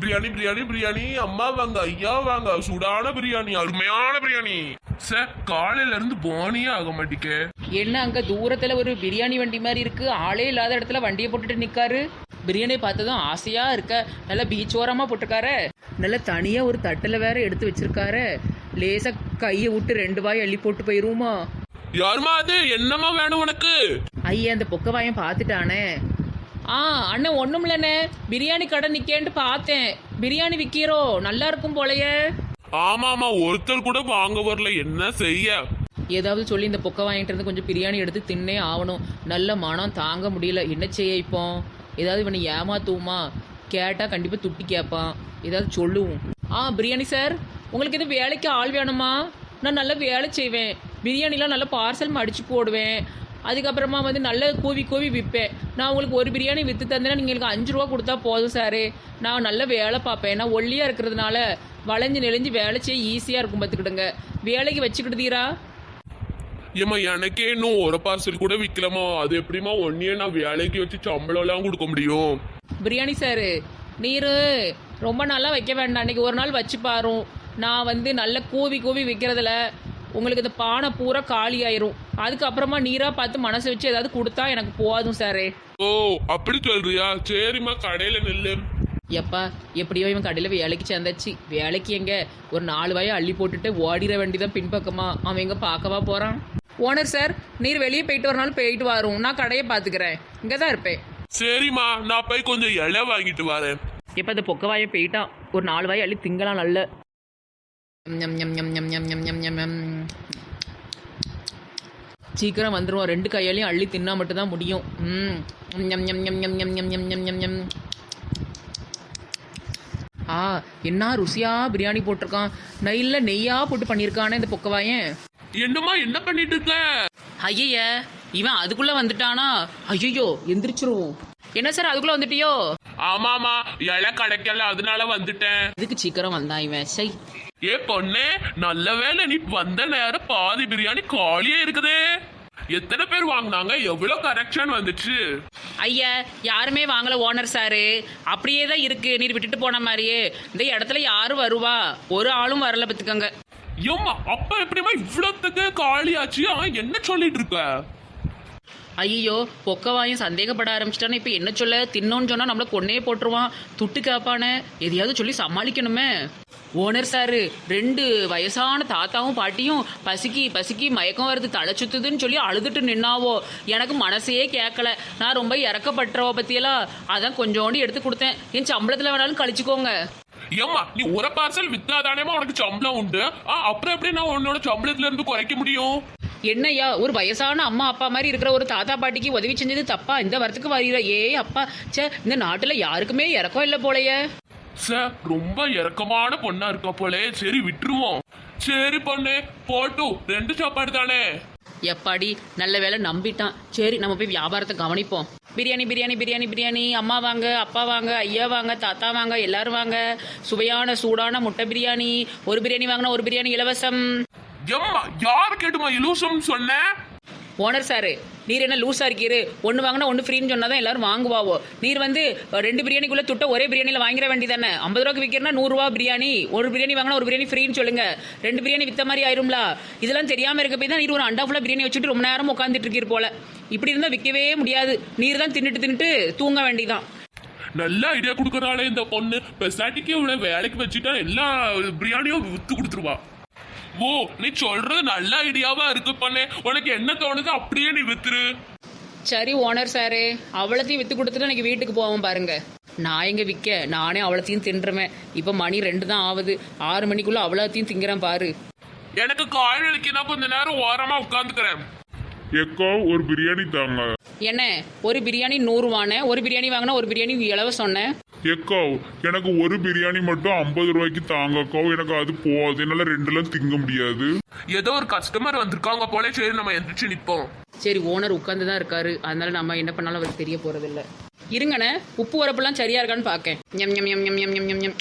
பிரியாணி பிரியாணி பிரியாணி. அம்மா வாங்க ஐயா வாங்க. சூடான பிரியாணி அருமையான பிரியாணி. சார் காலையில இருந்து போனியே ஆக மாட்டேங்க என்ன அங்க தூரத்துல ஒரு பிரியாணி வண்டி மாதிரி இருக்கு? ஆளே இல்லாத இடத்துல வண்டியை போட்டுட்டு நிக்காரு. பிரியாணி பார்த்ததும் ஆசையா இருக்க. நல்ல பீச் ஓரமா போட்டிருக்காரு. நல்ல தனியா ஒரு தட்டுல வேற எடுத்து வச்சிருக்காரு. லேசா கையை விட்டு ரெண்டு வாய் அள்ளி போட்டு போயிருவோமா? யாருமா அது? என்னமா வேணும் உனக்கு? ஐயா அந்த பொக்க வாயம் பார்த்துட்டானே. ஆ அண்ணன் ஒன்றும் இல்லைண்ணே பிரியாணி கடை நிற்கேன்ட்டு பார்த்தேன். பிரியாணி விற்கிறோ நல்லா இருக்கும் போலயே. ஆமா ஆமா ஒருத்தர் கூட வாங்க வரல. என்ன செய்ய? ஏதாவது சொல்லி இந்த பொக்க வாங்கிட்டு இருந்து கொஞ்சம் பிரியாணி எடுத்து தின்னே ஆகணும். நல்ல மனம் தாங்க முடியல. என்ன செய்ய இப்போ? ஏதாவது இவனை ஏமாத்துவோமா? கேட்டால் கண்டிப்பாக துட்டி கேட்பான். ஏதாவது சொல்லுவோம். ஆ பிரியாணி சார் உங்களுக்கு எது வேலைக்கு ஆள் வேணுமா? நான் நல்லா வேலை செய்வேன். பிரியாணிலாம் நல்லா பார்சல் மடிச்சு போடுவேன். அதுக்கப்புறமா வந்து நல்ல கூவி கூவி விற்பேன் நான் உங்களுக்கு ஒரு பிரியாணி விற்று தந்தேன்னா நீங்கள் எனக்கு அஞ்சு ரூபா கொடுத்தா போதும் சாரு. நான் நல்ல வேலை பார்ப்பேன். நான் ஒல்லியாக இருக்கிறதுனால வளைஞ்சு நெளிஞ்சு வேலை செய்ய ஈஸியாக இருக்கும் பார்த்துக்கிடுங்க. வேலைக்கு வச்சுக்கிட்டுதீரா ஏமா எனக்கே இன்னும் ஒரு பார்சல் கூட விக்கலமா அது எப்படிமா ஒன்னியே நான் வேலைக்கு வச்சு சம்பளம் எல்லாம் கொடுக்க முடியும்? பிரியாணி சார் நீர் ரொம்ப நாளாக வைக்க வேண்டாம். அன்றைக்கி ஒரு நாள் வச்சு பாரும். நான் வந்து நல்ல கூவி கூவி விற்கிறதுல உங்களுக்கு இந்த பானை பூரா காலி ஆயிரும். அதுக்கப்புறமா நீராக பார்த்து மனசு வச்சு ஏதாவது கொடுத்தா எனக்கு போதும் சார். ஓ அப்படி சொல்றியா? சரிம்மா கடையில நில்லு. எப்பா எப்படியோ இவன் கடையில் வேலைக்கு சேர்ந்தாச்சு. வேலைக்கு எங்க? ஒரு நாலு வாயை அள்ளி போட்டுட்டு ஓடிட வேண்டியதான் பின்பக்கமா. அவன் எங்க பார்க்கவா போகிறான் ஓனர் சார் நீர் வெளியே போயிட்டு வரனாலும் போயிட்டு வரும். நான் கடையை பார்த்துக்கிறேன். இங்கே தான் இருப்பேன். சரிம்மா நான் போய் கொஞ்சம் இலை வாங்கிட்டு வரேன். எப்போ இந்த பொக்க வாயை போயிட்டான் ஒரு நாலு வாயை அள்ளி திங்கலாம் நல்ல. ஞம் ஞம் ஞம் ஞம் ஞம் ஞம் ஞம் ஞம் ஞம். சீக்கிரம் வந்துருவோம் ரெண்டு கையாலையும் அள்ளி தின்னா மட்டும்தான் முடியும் ம் ஞம் ஞம் ஞம் ஞம் ஞம் ஞம் ஞம் ஞம் ஞம் ஞம் ஆ என்ன ருசியா பிரியாணி போட்டிருக்கான் நெய்யில் நெய்யா போட்டு பண்ணியிருக்கானே இந்த பொக்கவாயன் என்னம்மா என்ன பண்ணிட்டு இருக்க ஐய இவன் அதுக்குள்ள வந்துட்டானா ஐயோ எந்திரிச்சிருவோம் என்ன சார் அதுக்குள்ள வந்துட்டியோ ஆமாமா இலை கிடைக்கல அதனால வந்துட்டேன் இதுக்கு சீக்கிரம் வந்தான் இவன் சை ஏ பொண்ணே நல்ல வேளை நீ வந்த நேரம் பாதி பிரியாணி காலியே இருக்குதே. எத்தனை பேர் வாங்குனாங்க? எவ்வளவு கரெக்ஷன் வந்துச்சு? ஐயா யாருமே வாங்கல ஓனர் சாரு. அப்படியே தான் இருக்கு. நீர் விட்டுட்டு போன மாதிரியே. இந்த இடத்துல யாரும் வருவா? ஒரு ஆளும் வரல பத்துக்கங்க ஏம்மா அப்ப எப்படிமா இவ்வளவுத்துக்கு காலியாச்சு? அவன் என்ன சொல்லிட்டு இருக்க? ஐயோ பொக்கவாயும் சந்தேகப்பட ஆரம்பிச்சிட்டானே. இப்போ என்ன சொல்ல? தின்னோன்னு சொன்னா நம்மள கொன்னே போட்டுருவான். துட்டு கேட்பானே எதையாவது சொல்லி சமாளிக்கணுமே. ஓனர் சாரு ரெண்டு வயசான தாத்தாவும் பாட்டியும் பசிக்கி பசிக்கி மயக்கம் வருது தலை சுத்துதுன்னு சொல்லி அழுதுட்டு நின்னாவோ. எனக்கு மனசையே கேட்கல நான் ரொம்ப இறக்கப்பட்டுறவ பத்தியெல்லாம் அதான் கொஞ்சோண்டு எடுத்து கொடுத்தேன். என் சம்பளத்தில் வேணாலும் கழிச்சுக்கோங்க. ஏம்மா நீ ஒரு பார்சல் வித்தாதானேமா உனக்கு சம்பளம் உண்டு? ஆ, அப்புறம் எப்படி நான் உன்னோட சம்பளத்துல இருந்து குறைக்க முடியும்? என்னய்யா ஒரு வயசான அம்மா அப்பா மாதிரி இருக்கிற ஒரு தாத்தா பாட்டிக்கு உதவி செஞ்சது தப்பா? இந்த வரத்துக்கு வரீர? ஏ அப்பா ச்சே இந்த நாட்டுல யாருக்குமே இறக்கம் இல்லை போலயே. சார் ரொம்ப இறக்கமான பொண்ணா இருக்க போலே. சரி விட்டுருவோம். சரி பொண்ணு போட்டு ரெண்டு சாப்பாடு தானே. எப்பாடி நல்ல வேலை நம்பிட்டான். சரி நம்ம போய் வியாபாரத்தை கவனிப்போம். பிரியாணி பிரியாணி பிரியாணி பிரியாணி. அம்மா வாங்க அப்பா வாங்க ஐயா வாங்க தாத்தா வாங்க எல்லாரும் வாங்க. சுவையான சூடான முட்டை பிரியாணி. ஒரு பிரியாணி வாங்கினா ஒரு பிரியாணி இலவசம். எம்மா யாரு கேட்டுமா இலவசம் சொன்ன? ஓனர் சாரு நீர் என்ன லூஸா இருக்கீரு? ஒன்று வாங்கினா ஒன்று ஃப்ரீன்னு சொன்னாதான் எல்லாரும் வாங்குவாவோ? நீர் வந்து ரெண்டு பிரியாணிக்குள்ள துட்ட ஒரே பிரியாணியில் வாங்கிட வேண்டியதானே? ஐம்பது ரூபாய்க்கு விற்கிறனா நூறுரூவா பிரியாணி. ஒரு பிரியாணி வாங்கினா ஒரு பிரியாணி ஃப்ரீன்னு சொல்லுங்க. ரெண்டு பிரியாணி வித்த மாதிரி ஆயிரும்ல? இதெல்லாம் தெரியாம இருக்க போய் தான் நீர் ஒரு அண்டா ஃபுல்லாக பிரியாணி வச்சுட்டு ரொம்ப நேரம் உட்காந்துட்டு இருக்கீர் போல. இப்படி இருந்தால் விற்கவே முடியாது. நீர் தான் தின்னுட்டு தின்னுட்டு தூங்க வேண்டியதான் நல்ல ஐடியா கொடுக்கறாளே இந்த பொண்ணு. பெசாட்டிக்கு இவ்வளவு வேலைக்கு வச்சுட்டா எல்லா பிரியாணியும் வித்து கொடுத்துருவா. ஓ நீ சொல்றது நல்ல ஐடியாவா இருக்கு பொண்ணே. உனக்கு என்ன தோணுது அப்படியே நீ வித்துரு. சரி ஓனர் சாரு அவ்வளோத்தையும் விற்று கொடுத்துட்டு எனக்கு வீட்டுக்கு போவோம் பாருங்க. நான் எங்க விற்க நானே அவ்வளோத்தையும் தின்றுவேன் இப்போ மணி ரெண்டு தான் ஆகுது. ஆறு மணிக்குள்ள அவ்வளோத்தையும் திங்கிறேன் பாரு. எனக்கு கால் வலிக்குன்னா கொஞ்ச நேரம் ஓரமா உட்காந்துக்கிறேன். எக்கோ ஒரு பிரியாணி தாங்க. என்ன? ஒரு பிரியாணி நூறுவானே ஒரு பிரியாணி வாங்கினா ஒரு பிரியாணி இலவசம் சொன்னேன் எக்கோ எனக்கு ஒரு பிரியாணி மட்டும் ஐம்பது ரூபாய்க்கு தாங்கக்கோ. எனக்கு அது போகுது என்னால ரெண்டுலாம் திங்க முடியாது. ஏதோ ஒரு கஸ்டமர் வந்திருக்காங்க போல. சரி நம்ம எந்திரிச்சு நிப்போம். சரி ஓனர் உட்காந்து தான் இருக்காரு. அதனால நம்ம என்ன பண்ணாலும் அவருக்கு தெரிய போறதில்ல. இருங்கண்ணே உப்பு உரப்புலாம் சரியா இருக்கான்னு பார்க்கேன் எம் எம் எம் எம் எம் எம் எம் எம்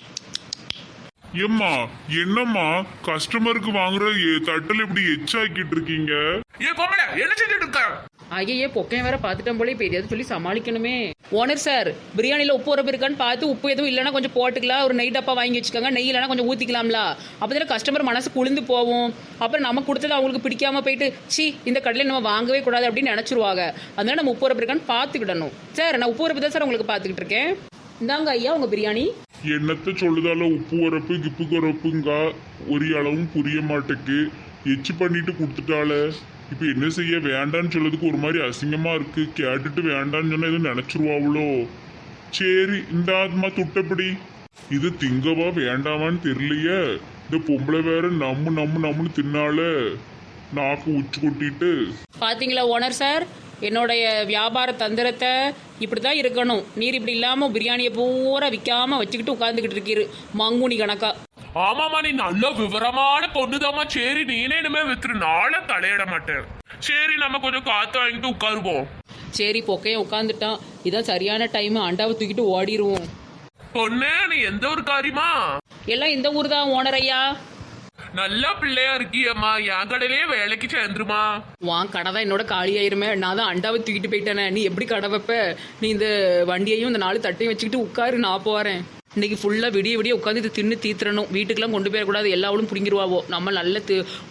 ஏம்மா என்னம்மா? கஸ்டமருக்கு வாங்குற தட்டுல இப்படி எச்சாக்கிட்டு இருக்கீங்க? ஏ பொம்பளை என்ன செஞ்சுட்டு இருக்க? ஐயே பொக்கையும் வேற பார்த்துட்டோம் போல இப்போ எதையாவது சொல்லி சமாளிக்கணுமே. ஓனர் சார் பிரியாணியில் உப்பு உரப்பு இருக்கான்னு பார்த்து உப்பு எதுவும் இல்லைன்னா கொஞ்சம் போட்டுக்கலாம். ஒரு நெய் டப்பா வாங்கி வச்சுக்கோங்க. நெய் இல்லைனா கொஞ்சம் ஊற்றிக்கலாம்ல அப்போ தானே கஸ்டமர் மனசு குளிந்து போவோம். அப்புறம் நம்ம கொடுத்தது அவங்களுக்கு பிடிக்காம போயிட்டு சி இந்த கடையில் நம்ம வாங்கவே கூடாது அப்படின்னு நினச்சிருவாங்க. அதனால நம்ம உப்பு உரப்பு இருக்கான்னு பார்த்துக்கிடணும். சார் நான் உப்பு உரப்பு தான் சார் உங்களுக்கு பார்த்துக்கிட்டு இருக்கேன். இந்தாங்க ஐயா உங்கள் பிரியாணி. என்னத்த சொல்லுதால உப்பு உரப்பு கிப்பு உரப்புங்க ஒரு அளவும் புரிய மாட்டேக்கு. எச்சு பண்ணிட்டு கொடுத்துட்டால இப்போ என்ன செய்ய வேண்டான்னு சொல்லதுக்கு ஒரு மாதிரி அசிங்கமாக இருக்குது கேட்டுட்டு வேண்டான்னு சொன்னால் எதுவும் நினச்சிருவாவளோ? சரி இந்த ஆத்மா துட்டப்படி. இது திங்கவா வேண்டாமான்னு தெரியலையே. இந்த பொம்பளை வேற நம்மு நம்மு நம்முன்னு தின்னால. நாக்கு உச்சி கொட்டிட்டு. பாத்தீங்களா ஓனர் சார்? என்னுடைய வியாபார தந்திரத்தை இப்படி தான் இருக்கணும். நீர் இப்படி இல்லாமல் பிரியாணியை பூரா விற்காம வச்சுக்கிட்டு உட்காந்துக்கிட்டு இருக்கீரு. மங்குனி கணக்கா. ஆமாமா நீ நல்ல விவரமான பொண்ணுதாம்மா. சரி நீனே இனிமே வித்துரு. நாளை தலையிட மாட்டேன். சரி நம்ம கொஞ்சம் காத்து வாங்கிட்டு உட்காருவோம். சரி பொக்கையும் உட்காந்துட்டான் இதான் சரியான டைம் அண்டாவை தூக்கிட்டு ஓடிடுவோம் பொண்ணே நீ எந்த ஒரு காரியமா? எல்லாம் இந்த ஊர் தான் ஓனர் ஐயா. நல்ல பிள்ளையா இருக்கியம்மா. என் கடையிலேயே வேலைக்கு சேர்ந்துருமா? வான் கடை தான் என்னோட காலியாயிருமே நான் தான் அண்டாவை தூக்கிட்டு போயிட்டேனே. நீ எப்படி கடை வைப்ப? நீ இந்த வண்டியையும் இந்த நாலு தட்டையும் வச்சுக்கிட்டு உட்காரு நான் போகிறேன் இன்னைக்கு ஃபுல்லாக விடிய விடிய உட்காந்து இது தின்னு தீத்துறணும். வீட்டுக்கெல்லாம் கொண்டு போயிடக்கூடாது. எல்லா அவளும் பிடிங்கிருவாவோ. நம்ம நல்ல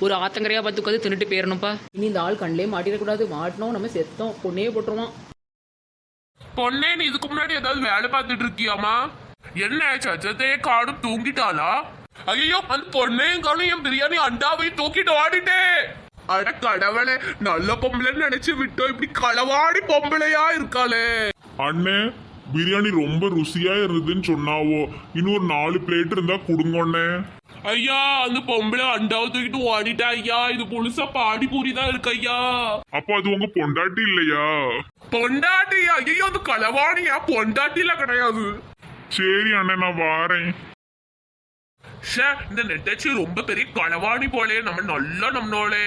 ஒரு ஆத்தங்கரையாக பார்த்து உட்காந்து தின்னுட்டு போயிடணும்ப்பா இனி இந்த ஆள் கண்ணிலே மாட்டிடக்கூடாது. மாட்டினோம் நம்ம செத்தோம். பொண்ணே போட்டுருவான். பொண்ணே நீ இதுக்கு முன்னாடி ஏதாவது வேலை பார்த்துட்டு இருக்கியாமா என்ன சச்சத்தையே காடும் தூங்கிட்டாளா? ஐயோ அந்த பொண்ணையும் காணும் என் பிரியாணி அண்டாவையும் தூக்கிட்டு ஓடிட்டே. அட கடவுளே நல்ல பொம்பளைன்னு நினைச்சு விட்டோம். இப்படி களவாடி பொம்பளையா இருக்காளே. அண்ணே பிரியாணி ரொம்ப ருசியா இருந்ததுன்னு சொன்னாவோ? இன்னும் ஒரு நாலு பிளேட் இருந்தா கொடுங்கண்ணே. ஐயா அந்த பொம்பளை அண்டாவை தூக்கிட்டு ஓடிட்டா ஐயா. இது புதுசா பாடிபூரி தான் இருக்கு ஐயா. அப்போ அது உங்க பொண்டாட்டி இல்லையா? பொண்டாட்டி ஐயோ அது களவாணியா? பொண்டாட்டில கிடையாது. சரி அண்ணே நான் வாரேன். ஷே இந்த நெட்டச்சி ரொம்ப பெரிய களவாணி போலே. நம்ம நல்லா நம்மளோலே